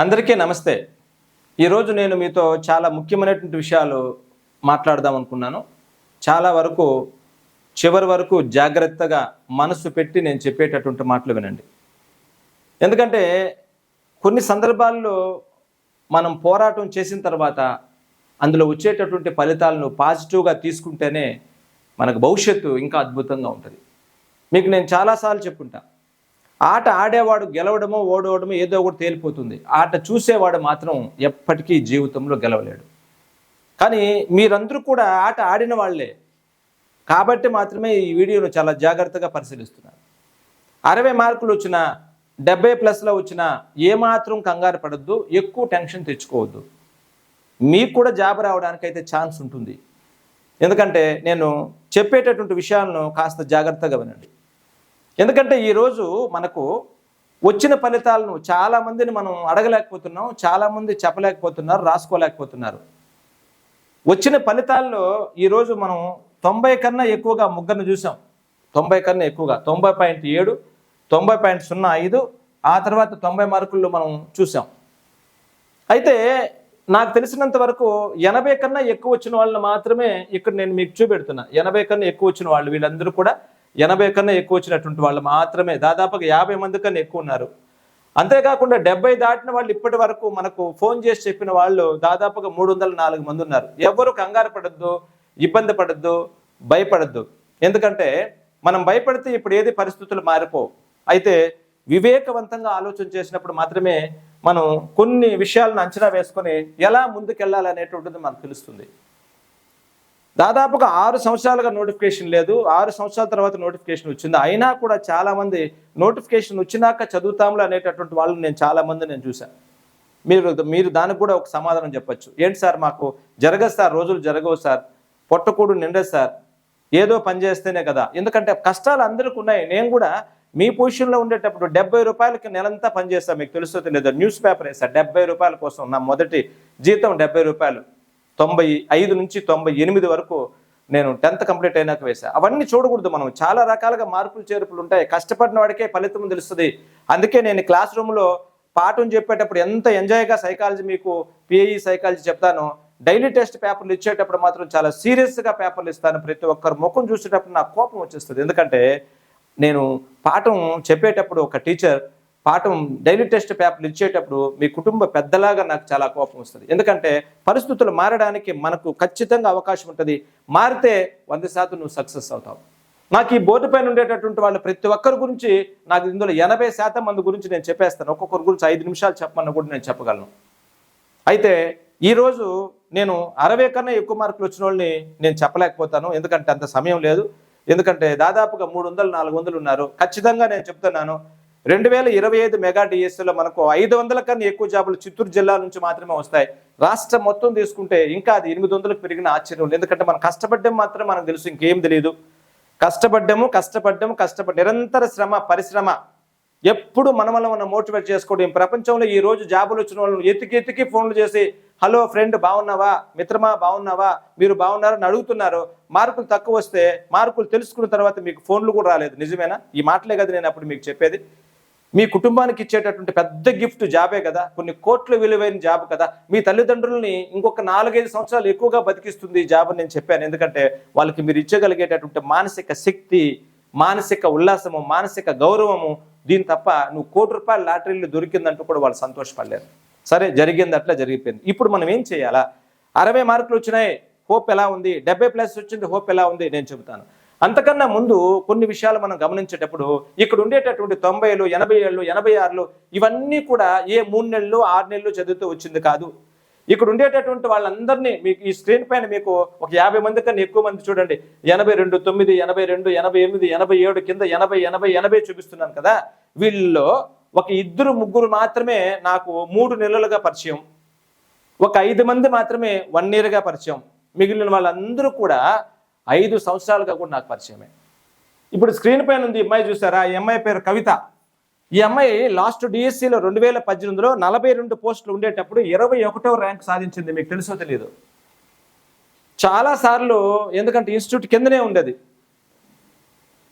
అందరికీ నమస్తే. ఈరోజు నేను మీతో చాలా ముఖ్యమైనటువంటి విషయాలు మాట్లాడదాం అనుకున్నాను. చాలా వరకు చివరి వరకు జాగ్రత్తగా మనసు పెట్టి నేను చెప్పేటటువంటి మాటలు వినండి. ఎందుకంటే కొన్ని సందర్భాల్లో మనం పోరాటం చేసిన తర్వాత అందులో వచ్చేటటువంటి ఫలితాలను పాజిటివ్గా తీసుకుంటేనే మనకు భవిష్యత్తు ఇంకా అద్భుతంగా ఉంటుంది. మీకు నేను చాలాసార్లు చెప్పుంటాను ఆట ఆడేవాడు గెలవడమో ఓడవడమో ఏదో ఒకటి తేలిపోతుంది. ఆట చూసేవాడు మాత్రం ఎప్పటికీ జీవితంలో గెలవలేడు. కానీ మీరందరూ కూడా ఆట ఆడిన వాళ్ళే. కాబట్టి మాత్రమే ఈ వీడియోను చాలా జాగ్రత్తగా పరిశీలిస్తున్నారు. అరవై మార్కులు వచ్చిన డెబ్బై ప్లస్లో వచ్చినా ఏమాత్రం కంగారు పడద్దు ఎక్కువ టెన్షన్ తెచ్చుకోవద్దు. మీకు కూడా జాబ్ రావడానికైతే ఛాన్స్ ఉంటుంది. ఎందుకంటే నేను చెప్పేటటువంటి విషయాలను కాస్త జాగ్రత్తగా వినండి. ఎందుకంటే ఈరోజు మనకు వచ్చిన ఫలితాలను చాలామందిని మనం అడగలేకపోతున్నాం చాలామంది చెప్పలేకపోతున్నారు రాసుకోలేకపోతున్నారు. వచ్చిన ఫలితాల్లో ఈరోజు మనం తొంభై కన్నా ఎక్కువగా ముగ్గురిని చూసాం. తొంభై కన్నా ఎక్కువగా తొంభై పాయింట్ ఏడు తొంభై పాయింట్ సున్నా ఐదు ఆ తర్వాత తొంభై మార్కుల్లో మనం చూసాం. అయితే నాకు తెలిసినంత వరకు ఎనభై కన్నా ఎక్కువ వచ్చిన వాళ్ళని మాత్రమే ఇక్కడ నేను మీకు చూపెడుతున్నా. ఎనభై కన్నా ఎక్కువ వచ్చిన వాళ్ళు వీళ్ళందరూ కూడా ఎనభై కన్నా ఎక్కువ వచ్చినటువంటి వాళ్ళు మాత్రమే దాదాపుగా యాభై మంది కన్నా ఎక్కువ ఉన్నారు. అంతేకాకుండా డెబ్బై దాటిన వాళ్ళు ఇప్పటి వరకు మనకు ఫోన్ చేసి చెప్పిన వాళ్ళు దాదాపుగా మూడు వందల నాలుగు మంది ఉన్నారు. ఎవరు కంగారు పడద్దు ఇబ్బంది పడద్దు భయపడద్దు. ఎందుకంటే మనం భయపడితే ఇప్పుడు ఏది పరిస్థితులు మారిపోవు. అయితే వివేకవంతంగా ఆలోచన చేసినప్పుడు మాత్రమే మనం కొన్ని విషయాలను అంచనా వేసుకొని ఎలా ముందుకెళ్ళాలి అనేటువంటిది మనకు తెలుస్తుంది. దాదాపుగా ఆరు సంవత్సరాలుగా నోటిఫికేషన్ లేదు. ఆరు సంవత్సరాల తర్వాత నోటిఫికేషన్ వచ్చింది. అయినా కూడా చాలామంది నోటిఫికేషన్ వచ్చినాక చదువుతాంలో అనేటటువంటి వాళ్ళని నేను చాలా మంది నేను చూశాను. మీరు మీరు దానికి కూడా ఒక సమాధానం చెప్పొచ్చు. ఏంటి సార్ మాకు జరగదు సార్ రోజులు జరగవు సార్. పొట్టకూడు నిండదు సార్. ఏదో పని చేస్తేనే కదా. ఎందుకంటే కష్టాలు అందరికీ ఉన్నాయి. నేను కూడా మీ పొజిషన్లో ఉండేటప్పుడు డెబ్బై రూపాయలకి నెలంతా పనిచేస్తాను మీకు తెలుసో తెలియదు న్యూస్ పేపర్ వేసా డెబ్బై రూపాయల కోసం నా మొదటి జీతం డెబ్బై రూపాయలు. తొంభై ఐదు నుంచి తొంభై ఎనిమిది వరకు నేను టెన్త్ కంప్లీట్ అయినాక వేసా అవన్నీ చూడకూడదు మనం. చాలా రకాలుగా మార్పులు చేర్పులు ఉంటాయి. కష్టపడిన వాడికే ఫలితం తెలుస్తుంది. అందుకే నేను క్లాస్ రూమ్లో పాఠం చెప్పేటప్పుడు ఎంత ఎంజాయ్గా సైకాలజీ మీకు పిఐఈ సైకాలజీ చెప్తాను డైలీ టెస్ట్ పేపర్లు ఇచ్చేటప్పుడు మాత్రం చాలా సీరియస్గా పేపర్లు ఇస్తాను. ప్రతి ఒక్కరు ముఖం చూసేటప్పుడు నాకు కోపం వచ్చేస్తుంది. ఎందుకంటే నేను పాఠం చెప్పేటప్పుడు ఒక టీచర్ పాఠం డైలీ టెస్ట్ పేపర్లు ఇచ్చేటప్పుడు మీ కుటుంబ పెద్దలాగా నాకు చాలా కోపం వస్తుంది. ఎందుకంటే పరిస్థితులు మారడానికి మనకు ఖచ్చితంగా అవకాశం ఉంటుంది. మారితే వంద శాతం నువ్వు సక్సెస్ అవుతావు. నాకు ఈ బోర్డు పైన ఉండేటటువంటి వాళ్ళు ప్రతి ఒక్కరి గురించి నాకు ఇందులో ఎనభై శాతం మంది గురించి నేను చెప్పేస్తాను. ఒక్కొక్కరి గురించి ఐదు నిమిషాలు చెప్పమన్నా కూడా నేను చెప్పగలను. అయితే ఈరోజు నేను అరవై కన్నా ఎక్కువ మార్కులు వచ్చిన వాళ్ళని నేను చెప్పలేకపోతాను. ఎందుకంటే అంత సమయం లేదు. ఎందుకంటే దాదాపుగా మూడు వందలు నాలుగు వందలు ఉన్నారు. ఖచ్చితంగా నేను చెప్తున్నాను. రెండు వేల ఇరవై ఐదు మెగా డిఎస్సీలో మనకు ఐదు వందల కన్నా ఎక్కువ జాబులు చిత్తూరు జిల్లా నుంచి మాత్రమే వస్తాయి. రాష్ట్రం మొత్తం తీసుకుంటే ఇంకా అది ఎనిమిది వందలకు పెరిగిన ఆశ్చర్యం. లేదు. ఎందుకంటే మనం కష్టపడ్డం మాత్రం మనకు తెలుసు ఇంకేం తెలియదు కష్టపడ్డము కష్టపడ్డము కష్టపడ్డ నిరంతర శ్రమ పరిశ్రమ. ఎప్పుడు మనమల మనం మోటివేట్ చేసుకోవడం. ప్రపంచంలో ఈ రోజు జాబులు వచ్చిన వాళ్ళని ఎతికి ఎతికి ఫోన్లు చేసి హలో ఫ్రెండ్ బాగున్నావా? మిత్రమా బాగున్నావా? మీరు బాగున్నారని అడుగుతున్నారు. మార్కులు తక్కువ వస్తే మార్కులు తెలుసుకున్న తర్వాత మీకు ఫోన్లు కూడా రాలేదు. నిజమేనా? ఈ మాటలే కదా నేను అప్పుడు మీకు చెప్పేది. మీ కుటుంబానికి ఇచ్చేటటువంటి పెద్ద గిఫ్ట్ జాబే కదా కొన్ని కోట్ల విలువైన జాబ్ కదా. మీ తల్లిదండ్రుల్ని ఇంకొక నాలుగైదు సంవత్సరాలు ఎక్కువగా బతికిస్తుంది ఈ జాబ్ అని నేను చెప్పాను. ఎందుకంటే వాళ్ళకి మీరు ఇచ్చగలిగేటటువంటి మానసిక శక్తి మానసిక ఉల్లాసము మానసిక గౌరవము దీని తప్ప నువ్వు కోటి రూపాయల లాటరీలు దొరికిందంటూ కూడా వాళ్ళు సంతోషపడలేరు. సరే జరిగింది అట్లా జరిగిపోయింది. ఇప్పుడు మనం ఏం చేయాలా? అరవై మార్కులు వచ్చినాయి హోప్ ఎలా ఉంది? డెబ్బై ప్లస్ వచ్చింది హోప్ ఎలా ఉంది? నేను చెబుతాను. అంతకన్నా ముందు కొన్ని విషయాలు మనం గమనించేటప్పుడు ఇక్కడ ఉండేటటువంటి తొంభైలు ఎనభై ఏళ్ళు ఎనభై ఆరులు ఇవన్నీ కూడా ఏ మూడు నెలలు ఆరు నెలలు చదువుతూ వచ్చింది కాదు. ఇక్కడ ఉండేటటువంటి వాళ్ళందరినీ మీకు ఈ స్క్రీన్ పైన మీకు ఒక యాభై మంది కన్నా ఎక్కువ మంది చూడండి. ఎనభై రెండు తొమ్మిది ఎనభై రెండు ఎనభై ఎనిమిది ఎనభై ఏడు కింద ఎనభై ఎనభై ఎనభై చూపిస్తున్నాను కదా. వీళ్ళలో ఒక ఇద్దరు ముగ్గురు మాత్రమే నాకు మూడు నెలలుగా పరిచయం. ఒక ఐదు మంది మాత్రమే వన్ ఇయర్గా పరిచయం. మిగిలిన వాళ్ళందరూ కూడా ఐదు సంవత్సరాలుగా కూడా నాకు పరిచయమే. ఇప్పుడు స్క్రీన్ పైన ఉంది అమ్మాయి చూసారా? ఈ అమ్మాయి పేరు కవిత. ఈ అమ్మాయి లాస్ట్ డిఎస్సిలో రెండు వేల పద్దెనిమిదిలో నలభై రెండు పోస్టులు ఉండేటప్పుడు ఇరవై ఒకటో ర్యాంక్ సాధించింది. మీకు తెలుసో తెలియదు చాలా సార్లు ఎందుకంటే ఇన్స్టిట్యూట్ కిందనే ఉండేది.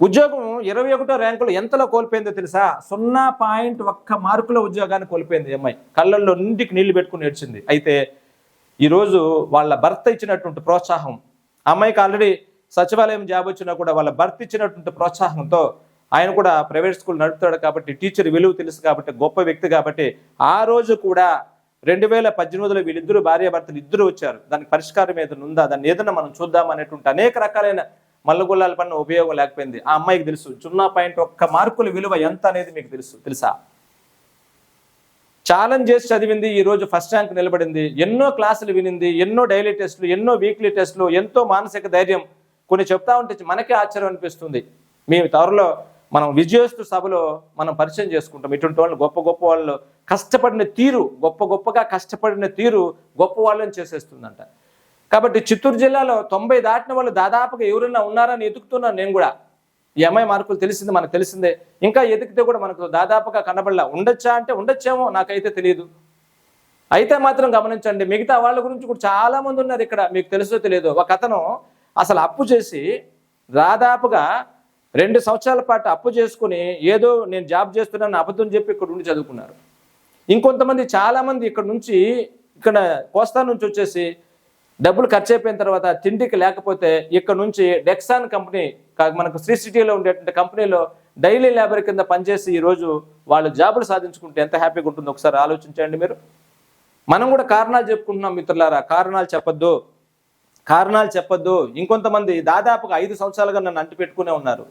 ఉద్యోగం ఇరవై ఒకటో ర్యాంకులో ఎంతలో కోల్పోయిందో తెలుసా? సున్నా పాయింట్ ఒక్క మార్కుల ఉద్యోగాన్ని కోల్పోయింది అమ్మాయి. కళ్ళల్లో నుండికి నీళ్ళు పెట్టుకుని ఏడ్చింది. అయితే ఈరోజు వాళ్ళ భర్త ఇచ్చినటువంటి ప్రోత్సాహం అమ్మాయికి ఆల్రెడీ సచివాలయం జాబ్ వచ్చినా కూడా వాళ్ళ భర్త ఇచ్చినటువంటి ప్రోత్సాహంతో ఆయన కూడా ప్రైవేట్ స్కూల్ నడుపుతాడు కాబట్టి టీచర్ విలువ తెలుసు కాబట్టి గొప్ప వ్యక్తి కాబట్టి ఆ రోజు కూడా రెండు వేల పద్దెనిమిదిలో వీళ్ళిద్దరు భార్యాభర్తలు ఇద్దరు వచ్చారు. దానికి పరిష్కారం ఏదైనా ఉందా? దాన్ని ఏదైనా మనం చూద్దాం అనేటువంటి అనేక రకాలైన మల్లగొల్లాల పైన ఉపయోగం లేకపోయింది. ఆ అమ్మాయికి తెలుసు సున్నా పాయింట్ ఒక్క మార్కుల విలువ ఎంత అనేది మీకు తెలుసు తెలుసా? ఛాలెంజ్ చేసి చదివింది ఈరోజు ఫస్ట్ ర్యాంక్ నిలబడింది. ఎన్నో క్లాసులు వినింది ఎన్నో డైలీ టెస్టులు ఎన్నో వీక్లీ టెస్టులు ఎంతో మానసిక ధైర్యం. కొన్ని చెప్తా ఉంటే మనకే ఆశ్చర్యం అనిపిస్తుంది. మీ త్వరలో మనం విజయోస్తు సభలో మనం పరిచయం చేసుకుంటాం. ఇటువంటి వాళ్ళు గొప్ప గొప్ప వాళ్ళు కష్టపడిన తీరు గొప్ప గొప్పగా కష్టపడిన తీరు గొప్ప వాళ్ళని చేసేస్తుందంట. కాబట్టి చిత్తూరు జిల్లాలో తొంభై దాటిన వాళ్ళు దాదాపుగా ఎవరైనా ఉన్నారని ఎదుగుతున్నాను నేను కూడా. ఈ అమ్మాయి మార్కులు తెలిసింది మనకు తెలిసిందే. ఇంకా ఎదిగితే కూడా మనకు దాదాపుగా కనబడలా. ఉండొచ్చా అంటే ఉండొచ్చేమో నాకైతే తెలియదు అయితే మాత్రం గమనించండి మిగతా వాళ్ళ గురించి కూడా చాలా మంది ఉన్నారు ఇక్కడ మీకు తెలుసో తెలియదు. ఒక అతను అసలు అప్పు చేసి దాదాపుగా రెండు సంవత్సరాల పాటు అప్పు చేసుకుని ఏదో నేను జాబ్ చేస్తున్నాను అబద్ధం చెప్పి ఇక్కడ ఉండి చదువుకున్నారు. ఇంకొంతమంది చాలా మంది ఇక్కడ నుంచి ఇక్కడ కోస్తా నుంచి వచ్చేసి డబ్బులు ఖర్చు అయిపోయిన తర్వాత తిండికి లేకపోతే ఇక్కడ నుంచి డెక్సాన్ కంపెనీ మనకు శ్రీ సిటీలో ఉండేటువంటి కంపెనీలో డైలీ లేబర్ కింద పనిచేసి ఈరోజు వాళ్ళు జాబులు సాధించుకుంటే ఎంత హ్యాపీగా ఉంటుందో ఒకసారి ఆలోచించండి మీరు. మనం కూడా కారణాలు చెప్పుకుంటున్నాం మిత్రులారా. కారణాలు చెప్పొద్దు. కారణాలు చెప్పొద్దు. ఇంకొంతమంది దాదాపుగా ఐదు సంవత్సరాలుగా నన్ను అంటు పెట్టుకునే ఉన్నారు.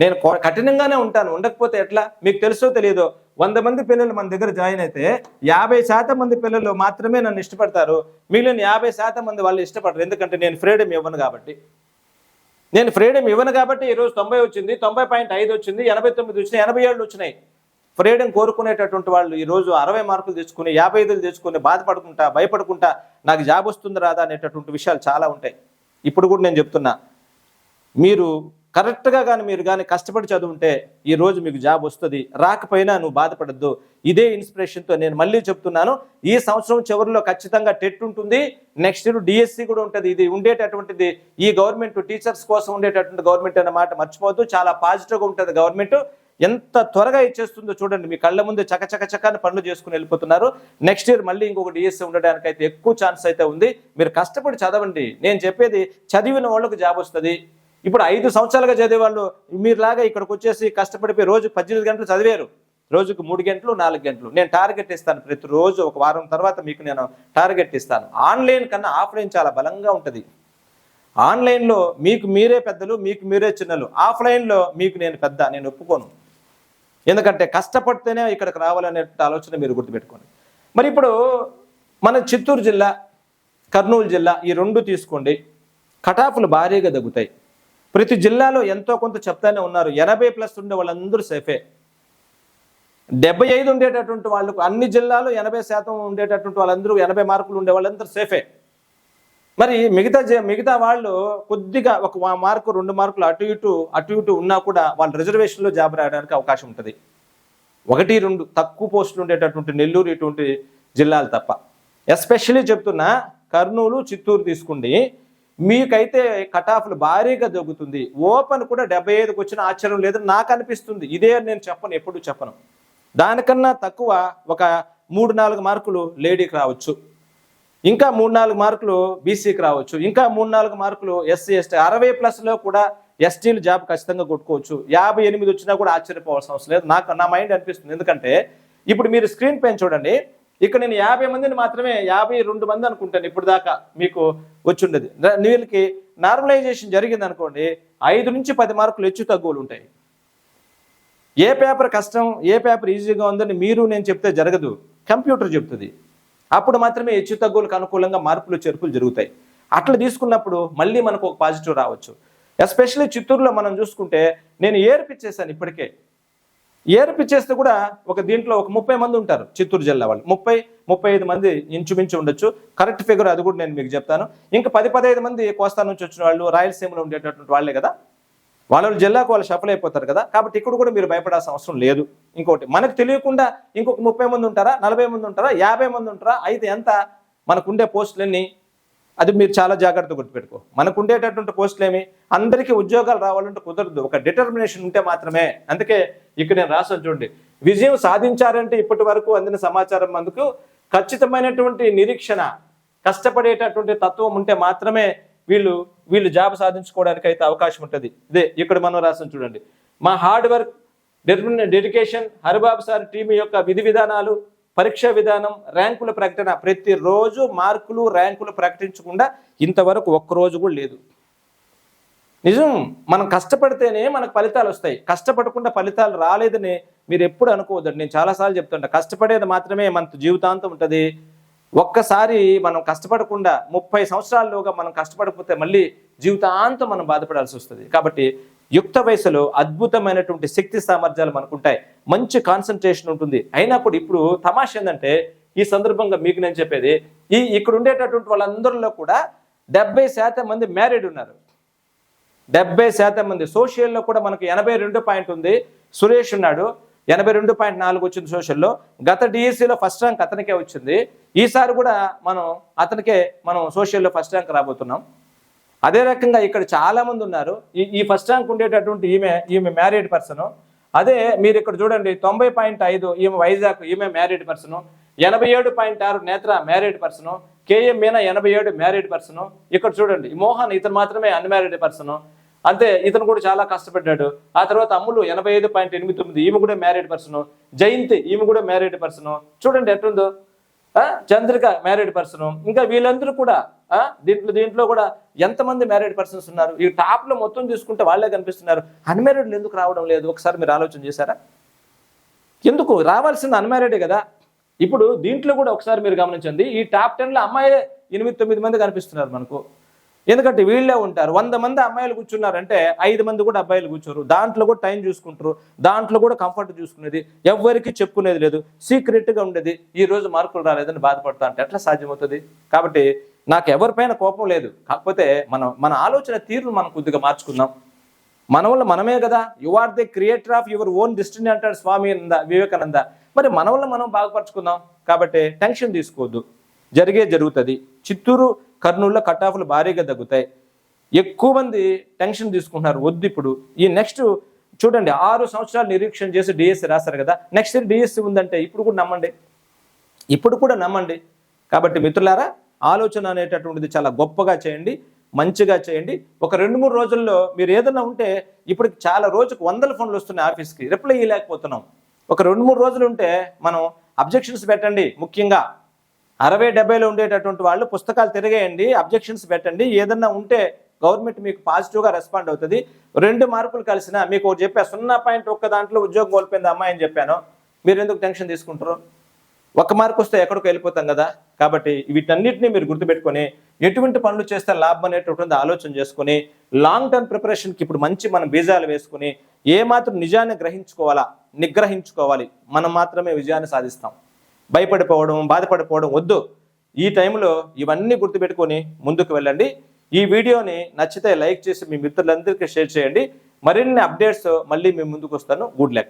నేను కఠినంగానే ఉంటాను. ఉండకపోతే ఎట్లా? మీకు తెలుసో తెలియదో వంద మంది పిల్లలు మన దగ్గర జాయిన్ అయితే యాభై శాతం మంది పిల్లలు మాత్రమే నన్ను ఇష్టపడతారు. మిగిలిన యాభై శాతం మంది వాళ్ళు ఇష్టపడరు. ఎందుకంటే నేను ఫ్రీడమ్ ఇవ్వను కాబట్టి. నేను ఫ్రీడమ్ ఇవ్వను కాబట్టి ఈరోజు తొంభై వచ్చింది తొంభై పాయింట్ ఐదు వచ్చింది ఎనభై తొమ్మిది వచ్చినాయి ఎనభై ఏళ్ళు వచ్చినాయి. ఫ్రీడమ్ కోరుకునేటటువంటి వాళ్ళు ఈరోజు అరవై మార్కులు తెచ్చుకుని యాభై ఐదులు తెచ్చుకుని బాధపడుకుంటా భయపడుకుంటా నాకు జాబ్ వస్తుంది రాదా అనేటటువంటి విషయాలు చాలా ఉంటాయి. ఇప్పుడు కూడా నేను చెప్తున్నా. మీరు కరెక్ట్గా కానీ మీరు కానీ కష్టపడి చదువుంటే ఈ రోజు మీకు జాబ్ వస్తుంది రాకపోయినా నువ్వు బాధపడద్దు. ఇదే ఇన్స్పిరేషన్తో నేను మళ్ళీ చెప్తున్నాను. ఈ సంవత్సరం చివరిలో ఖచ్చితంగా టెట్ ఉంటుంది. నెక్స్ట్ ఇయర్ డిఎస్సి కూడా ఉంటుంది. ఇది ఉండేటటువంటిది. ఈ గవర్నమెంట్ టీచర్స్ కోసం ఉండేటటువంటి గవర్నమెంట్ అన్నమాట మర్చిపోవద్దు. చాలా పాజిటివ్గా ఉంటుంది గవర్నమెంట్. ఎంత త్వరగా ఇచ్చేస్తుందో చూడండి. మీ కళ్ళ ముందు చక చక చకాన్ని పనులు చేసుకుని వెళ్ళిపోతున్నారు. నెక్స్ట్ ఇయర్ మళ్ళీ ఇంకొక డిఎస్సి ఉండడానికి అయితే ఎక్కువ ఛాన్స్ అయితే ఉంది. మీరు కష్టపడి చదవండి. నేను చెప్పేది చదివిన వాళ్ళకు జాబ్ వస్తుంది. ఇప్పుడు ఐదు సంవత్సరాలుగా చదివేవాళ్ళు మీరులాగా ఇక్కడికి వచ్చేసి కష్టపడిపోయి రోజు పద్దెనిమిది గంటలు చదివారు. రోజుకు మూడు గంటలు నాలుగు గంటలు. నేను టార్గెట్ ఇస్తాను. ప్రతిరోజు ఒక వారం తర్వాత మీకు నేను టార్గెట్ ఇస్తాను. ఆన్లైన్ కన్నా ఆఫ్లైన్ చాలా బలంగా ఉంటుంది. ఆన్లైన్లో మీకు మీరే పెద్దలు మీకు మీరే చిన్నలు. ఆఫ్లైన్లో మీకు నేను పెద్ద నేను ఒప్పుకోను. ఎందుకంటే కష్టపడితేనే ఇక్కడికి రావాలనే ఆలోచన మీరు గుర్తుపెట్టుకోండి. మరి ఇప్పుడు మన చిత్తూరు జిల్లా కర్నూలు జిల్లా ఈ రెండు తీసుకోండి. కటాఫ్లు భారీగా తగ్గుతాయి. ప్రతి జిల్లాలో ఎంతో కొంత చెప్తానే ఉన్నారు. ఎనభై ప్లస్ ఉండే వాళ్ళందరూ సేఫే. డెబ్బై ఐదు ఉండేటటువంటి వాళ్ళకు అన్ని జిల్లాలు ఎనభై శాతం ఉండేటటువంటి వాళ్ళందరూ ఎనభై మార్కులు ఉండే వాళ్ళందరూ సేఫే. మరి మిగతా మిగతా వాళ్ళు కొద్దిగా ఒక మార్కు రెండు మార్కులు అటు ఇటు అటు ఇటు ఉన్నా కూడా వాళ్ళు రిజర్వేషన్లో జాబ్ రావడానికి అవకాశం ఉంటుంది. ఒకటి రెండు తక్కువ పోస్టులు ఉండేటటువంటి నెల్లూరు ఇటువంటి జిల్లాలు తప్ప. ఎస్పెషల్లీ చెప్తున్నా కర్నూలు చిత్తూరు తీసుకుండి మీకైతే కటాఫ్లు భారీగా దొగ్గుతుంది ఓపెన్ కూడా డెబ్బై ఐదుకి వచ్చిన ఆశ్చర్యం లేదని నాకు అనిపిస్తుంది. ఇదే నేను చెప్పను ఎప్పుడు చెప్పను. దానికన్నా తక్కువ ఒక మూడు నాలుగు మార్కులు లేడీకి రావచ్చు. ఇంకా మూడు నాలుగు మార్కులు బీసీకి రావచ్చు. ఇంకా మూడు నాలుగు మార్కులు ఎస్సీ ఎస్టీ అరవై ప్లస్లో కూడా ఎస్టీలు జాబ్ ఖచ్చితంగా కొట్టుకోవచ్చు. యాభై ఎనిమిది వచ్చినా కూడా ఆశ్చర్యపోవాల్సిన అవసరం లేదు. నాకు నా మైండ్ అనిపిస్తుంది. ఎందుకంటే ఇప్పుడు మీరు స్క్రీన్ పైన చూడండి ఇక్కడ నేను యాభై మందిని మాత్రమే యాభై రెండు మంది అనుకుంటాను ఇప్పుడు దాకా మీకు వచ్చుండేది. ర- వీళ్ళకి నార్మలైజేషన్ జరిగింది అనుకోండి ఐదు నుంచి పది మార్కులు హెచ్చు తగ్గులు ఉంటాయి. ఏ పేపర్ కష్టం ఏ పేపర్ ఈజీగా ఉందని మీరు నేను చెప్తే జరగదు. కంప్యూటర్ చెప్తుంది. అప్పుడు మాత్రమే హెచ్చు తగ్గులకు అనుకూలంగా మార్పులు చేర్పులు జరుగుతాయి. అట్లా తీసుకున్నప్పుడు మళ్ళీ మనకు ఒక పాజిటివ్ రావచ్చు. ఎస్పెషల్లీ చిత్తూరులో మనం చూసుకుంటే నేను ఏర్పించేశాను ఇప్పటికే. ఏర్పిచ్చేస్తే కూడా ఒక దీంట్లో ఒక ముప్పై మంది ఉంటారు చిత్తూరు జిల్లా వాళ్ళు. ముప్పై ముప్పై ఐదు మంది ఇంచుమించు ఉండొచ్చు. కరెక్ట్ ఫిగర్ అది కూడా నేను మీకు చెప్తాను. ఇంకా పది పదహైదు మంది కోస్తా నుంచి వచ్చిన వాళ్ళు రాయలసీమలో ఉండేటటువంటి వాళ్ళే కదా? వాళ్ళ జిల్లాకు వాళ్ళు షఫల్ అయిపోతారు కదా? కాబట్టి ఇక్కడ కూడా మీరు భయపడాల్సిన అవసరం లేదు. ఇంకోటి మనకు తెలియకుండా ఇంకొక ముప్పై మంది ఉంటారా? నలభై మంది ఉంటారా? యాభై మంది ఉంటారా? అయితే ఎంత? మనకు ఉండే పోస్టులన్నీ అది మీరు చాలా జాగ్రత్త గుర్తుపెట్టుకో. మనకు ఉండేటటువంటి పోస్టులు ఏమి అందరికీ ఉద్యోగాలు రావాలంటే కుదరదు. ఒక డిటర్మినేషన్ ఉంటే మాత్రమే. అందుకే ఇక్కడ నేను రాసాను చూడండి. విజయం సాధించారంటే ఇప్పటి వరకు అందిన సమాచారం అందుకు ఖచ్చితమైనటువంటి నిరీక్షణ కష్టపడేటటువంటి తత్వం ఉంటే మాత్రమే వీళ్ళు వీళ్ళు జాబ్ సాధించుకోవడానికి అయితే అవకాశం ఉంటుంది. ఇదే ఇక్కడ మనం రాసిన చూడండి. మా hard work dedication Haribabu sir team యొక్క విధి విధానాలు పరీక్ష విధానం ర్యాంకుల ప్రకటన ప్రతిరోజు మార్కులు ర్యాంకులు ప్రకటించకుండా ఇంతవరకు ఒక్కరోజు కూడా లేదు. నిజం మనం కష్టపడితేనే మనకు ఫలితాలు వస్తాయి. కష్టపడకుండా ఫలితాలు రాలేదని మీరు ఎప్పుడు అనుకోవద్దండి. నేను చాలాసార్లు చెప్తుంటా కష్టపడేది మాత్రమే మన జీవితాంతం ఉంటుంది. ఒక్కసారి మనం కష్టపడకుండా ముప్పై సంవత్సరాల్లోగా మనం కష్టపడకపోతే మళ్ళీ జీవితాంతం మనం బాధపడాల్సి వస్తుంది. కాబట్టి యుక్త వయసులో అద్భుతమైనటువంటి శక్తి సామర్థ్యాలు మనకు ఉంటాయి మంచి కాన్సన్ట్రేషన్ ఉంటుంది. అయినప్పుడు ఇప్పుడు తమాష ఏంటంటే ఈ సందర్భంగా మీకు నేను చెప్పేది ఈ ఇక్కడ ఉండేటటువంటి వాళ్ళందరిలో కూడా డెబ్బై శాతం మంది మ్యారీడ్ ఉన్నారు. డెబ్బై శాతం మంది. సోషల్లో కూడా మనకు ఎనభై రెండు పాయింట్ ఉంది. సురేష్ ఉన్నాడు. ఎనభై రెండు పాయింట్ నాలుగు వచ్చింది సోషల్లో గత డిఎస్సిలో ఫస్ట్ ర్యాంక్ అతనికే వచ్చింది. ఈసారి కూడా మనం అతనికే మనం సోషల్లో ఫస్ట్ ర్యాంక్ రాబోతున్నాం. అదే రకంగా ఇక్కడ చాలా మంది ఉన్నారు. ఈ ఈ ఫస్ట్ ర్యాంక్ ఉండేటటువంటి ఈమె ఈమె మ్యారీడ్ పర్సన్ అదే మీరు ఇక్కడ చూడండి తొంభై పాయింట్ ఐదు ఈమె వైజాగ్ ఈమె మ్యారీడ్ పర్సన్ ఎనభై ఏడు పాయింట్ ఆరు నేత్ర మ్యారీడ్ పర్సన్ కేఎం మీనా ఎనభై ఏడు మ్యారీడ్ పర్సన్ ఇక్కడ చూడండి మోహన్ ఇతను మాత్రమే అన్మ్యారీడ్ పర్సన్ అంతే ఇతను కూడా చాలా కష్టపడ్డాడు. ఆ తర్వాత అమ్ములు ఎనభై ఐదు పాయింట్ ఎనిమిది తొమ్మిది ఈమె కూడా మ్యారీడ్ పర్సన్ జయంతి ఈమె కూడా మ్యారీడ్ పర్సన్ చూడండి ఎట్లుందో. చంద్రిక మ్యారీడ్ పర్సన్ ఇంకా వీళ్ళందరూ కూడా దీంట్లో దీంట్లో కూడా ఎంతమంది మ్యారీడ్ పర్సన్స్ ఉన్నారు? ఈ టాప్లో మొత్తం తీసుకుంటే వాళ్ళే కనిపిస్తున్నారు. అన్మ్యారీడ్లు ఎందుకు రావడం లేదు? ఒకసారి మీరు ఆలోచన చేశారా? ఎందుకు? రావాల్సింది అన్మ్యారీడే కదా? ఇప్పుడు దీంట్లో కూడా ఒకసారి మీరు గమనించండి. ఈ టాప్ టెన్లో అమ్మాయిలే ఎనిమిది తొమ్మిది మంది కనిపిస్తున్నారు మనకు. ఎందుకంటే వీళ్ళే ఉంటారు. వంద మంది అమ్మాయిలు కూర్చున్నారంటే ఐదు మంది కూడా అబ్బాయిలు కూర్చోరు. దాంట్లో కూడా టైం చూసుకుంటారు. దాంట్లో కూడా కంఫర్ట్ చూసుకునేది. ఎవరికి చెప్పుకునేది లేదు. సీక్రెట్గా ఉండేది. ఈ రోజు మార్కులు రాలేదని బాధపడతా అంటే ఎట్లా సాధ్యమవుతుంది? కాబట్టి నాకు ఎవరిపైన కోపం లేదు. కాకపోతే మనం మన ఆలోచన తీరును మనం కొద్దిగా మార్చుకుందాం. మన వల్ల మనమే కదా. You are the creator of your own destiny అంటాడు స్వామి వివేకానంద. మరి మన వల్ల మనం బాగుపరచుకుందాం. కాబట్టి టెన్షన్ తీసుకోవద్దు. జరిగే జరుగుతుంది. చిత్తూరు కర్నూలులో కట్ ఆఫ్లు భారీగా తగ్గుతాయి. ఎక్కువ మంది టెన్షన్ తీసుకుంటున్నారు. వద్దు ఇప్పుడు. ఈ నెక్స్ట్ చూడండి ఆరు సంవత్సరాలు నిరీక్షణ చేసి డిఎస్సి రాస్తారు కదా. నెక్స్ట్ ఇయర్ డిఎస్సి ఉందంటే ఇప్పుడు కూడా నమ్మండి. ఇప్పుడు కూడా నమ్మండి. కాబట్టి మిత్రులారా ఆలోచన అనేటటువంటిది చాలా గొప్పగా చేయండి మంచిగా చేయండి. ఒక రెండు మూడు రోజుల్లో మీరు ఏదైనా ఉంటే ఇప్పుడు చాలా రోజుకు వందల ఫోన్లు వస్తున్నాయి ఆఫీస్కి రిప్లై ఇవ్వలేకపోతున్నాం. ఒక రెండు మూడు రోజులు ఉంటే మనం అబ్జెక్షన్స్ పెట్టండి ముఖ్యంగా. అరవై డెబ్బైలో ఉండేటటువంటి వాళ్ళు పుస్తకాలు తిరిగేయండి అబ్జెక్షన్స్ పెట్టండి. ఏదన్నా ఉంటే గవర్నమెంట్ మీకు పాజిటివ్గా రెస్పాండ్ అవుతుంది. రెండు మార్కులు కలిసిన మీకు ఒకటి చెప్పా సున్నా పాయింట్ ఒక్క దాంట్లో ఉద్యోగం కోల్పోయింది అమ్మాయి అని చెప్పాను. మీరు ఎందుకు టెన్షన్ తీసుకుంటారు? ఒక మార్కు వస్తే ఎక్కడికి వెళ్ళిపోతాం కదా. కాబట్టి వీటన్నిటిని మీరు గుర్తుపెట్టుకొని ఎటువంటి పనులు చేస్తే లాభం అనేటటువంటి ఆలోచన చేసుకుని లాంగ్ టర్మ్ ప్రిపరేషన్కి ఇప్పుడు మంచి మనం బీజాలు వేసుకుని ఏమాత్రం నిజాన్ని గ్రహించుకోవాలా? నిగ్రహించుకోవాలి. మనం మాత్రమే విజయాన్ని సాధిస్తాం. భయపడిపోవడం బాధపడిపోవడం వద్దు. ఈ టైంలో ఇవన్నీ గుర్తుపెట్టుకొని ముందుకు వెళ్ళండి. ఈ వీడియోని నచ్చితే లైక్ చేసి మీ మిత్రులందరికీ షేర్ చేయండి. మరిన్ని అప్డేట్స్ మళ్ళీ మీ ముందుకు వస్తాను. Good luck